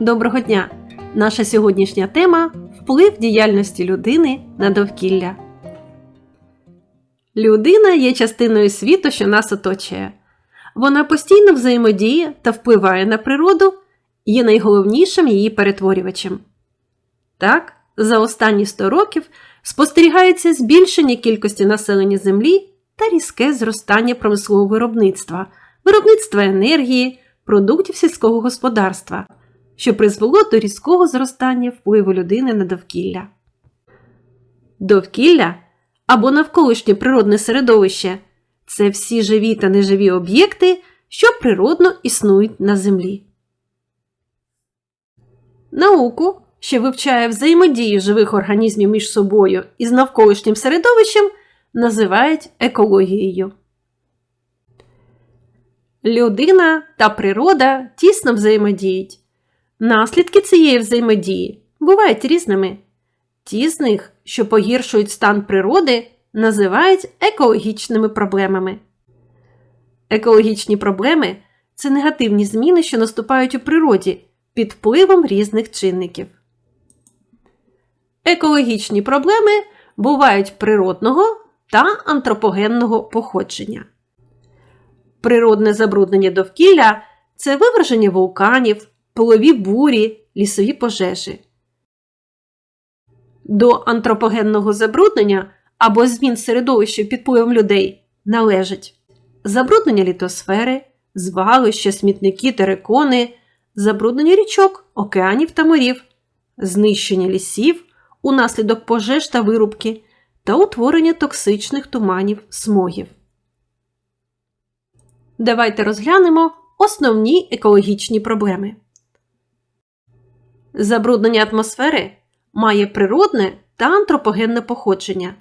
Доброго дня! Наша сьогоднішня тема вплив діяльності людини на довкілля. Людина є частиною світу, що нас оточує. Вона постійно взаємодіє та впливає на природу, є найголовнішим її перетворювачем. Так, за останні 100 років спостерігається збільшення кількості населення Землі та різке зростання промислового виробництва, виробництва енергії, продуктів сільського господарства, що призвело до різкого зростання впливу людини на довкілля. Довкілля або навколишнє природне середовище це всі живі та неживі об'єкти, що природно існують на Землі. Науку, що вивчає взаємодію живих організмів між собою і з навколишнім середовищем, називають екологією. Людина та природа тісно взаємодіють. Наслідки цієї взаємодії бувають різними. Ті з них, що погіршують стан природи, називають екологічними проблемами. Екологічні проблеми це негативні зміни, що наступають у природі під впливом різних чинників. Екологічні проблеми бувають природного та антропогенного походження. Природне забруднення довкілля це виверження вулканів, полові бурі, лісові пожежі. До антропогенного забруднення або змін середовища під впливом людей належать забруднення літосфери, звалища, смітники, терикони, забруднення річок, океанів та морів, знищення лісів унаслідок пожеж та вирубки та утворення токсичних туманів смогів. Давайте розглянемо основні екологічні проблеми. Забруднення атмосфери має природне та антропогенне походження.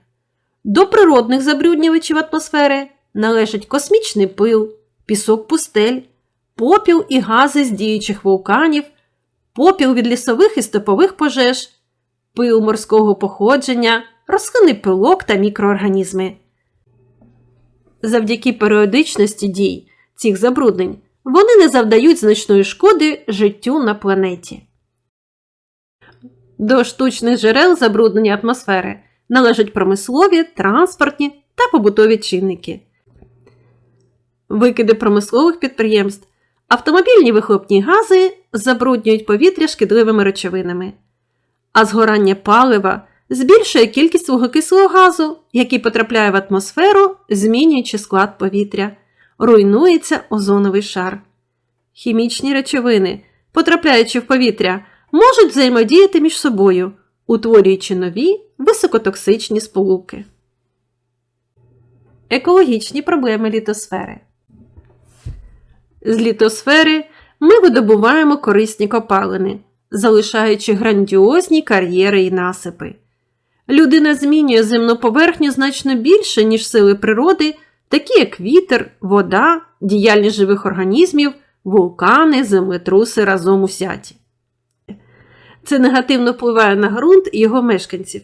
До природних забруднювачів атмосфери належать космічний пил, пісок пустель, попіл і гази з діючих вулканів, попіл від лісових і степових пожеж, пил морського походження, розхинний пилок та мікроорганізми. Завдяки періодичності дій цих забруднень вони не завдають значної шкоди життю на планеті. До штучних джерел забруднення атмосфери належать промислові, транспортні та побутові чинники. Викиди промислових підприємств, автомобільні вихлопні гази забруднюють повітря шкідливими речовинами, а згорання палива збільшує кількість вуглекислого газу, який потрапляє в атмосферу, змінюючи склад повітря, руйнується озоновий шар. Хімічні речовини, потрапляючи в повітря, можуть взаємодіяти між собою, утворюючи нові високотоксичні сполуки. Екологічні проблеми літосфери. З літосфери ми видобуваємо корисні копалини, залишаючи грандіозні кар'єри і насипи. Людина змінює земну поверхню значно більше, ніж сили природи, такі як вітер, вода, діяльність живих організмів, вулкани, землетруси разом усяті. Це негативно впливає на ґрунт і його мешканців.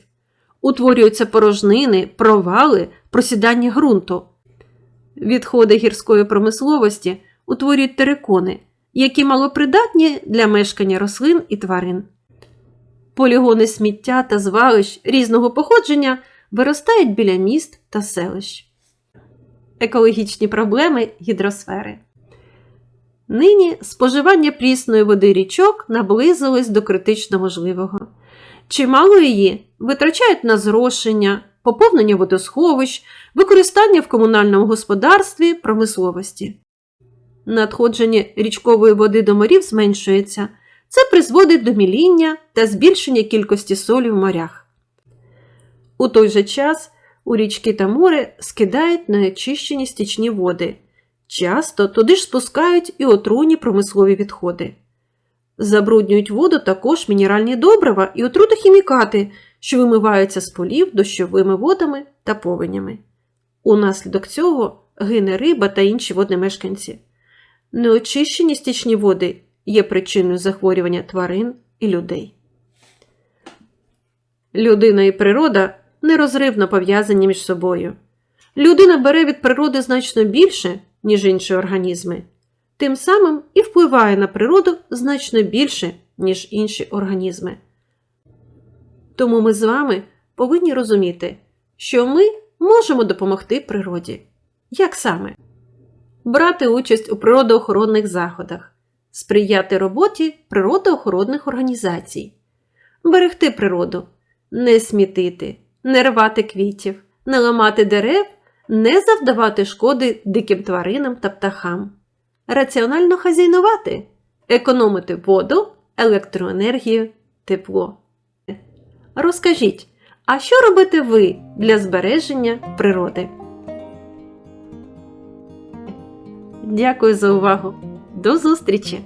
Утворюються порожнини, провали, просідання ґрунту. Відходи гірської промисловості утворюють терикони, які малопридатні для мешкання рослин і тварин. Полігони сміття та звалищ різного походження виростають біля міст та селищ. Екологічні проблеми гідросфери. Нині споживання прісної води річок наблизилось до критично можливого. Чимало її витрачають на зрошення, поповнення водосховищ, використання в комунальному господарстві, промисловості. Надходження річкової води до морів зменшується. Це призводить до міління та збільшення кількості солі в морях. У той же час у річки та море скидають неочищені стічні води. Часто туди ж спускають і отруйні промислові відходи. Забруднюють воду також мінеральні добрива і отрутохімікати, що вимиваються з полів дощовими водами та повенями. Унаслідок цього гине риба та інші водні мешканці. Неочищені стічні води є причиною захворювання тварин і людей. Людина і природа нерозривно пов'язані між собою. Людина бере від природи значно більше, ніж інші організми, тим самим і впливає на природу значно більше, ніж інші організми. Тому ми з вами повинні розуміти, що ми можемо допомогти природі. Як саме? Брати участь у природоохоронних заходах, сприяти роботі природоохоронних організацій, берегти природу, не смітити, не рвати квітів, не ламати дерев, не завдавати шкоди диким тваринам та птахам, раціонально хазяйнувати, економити воду, електроенергію, тепло. Розкажіть, а що робите ви для збереження природи? Дякую за увагу! До зустрічі!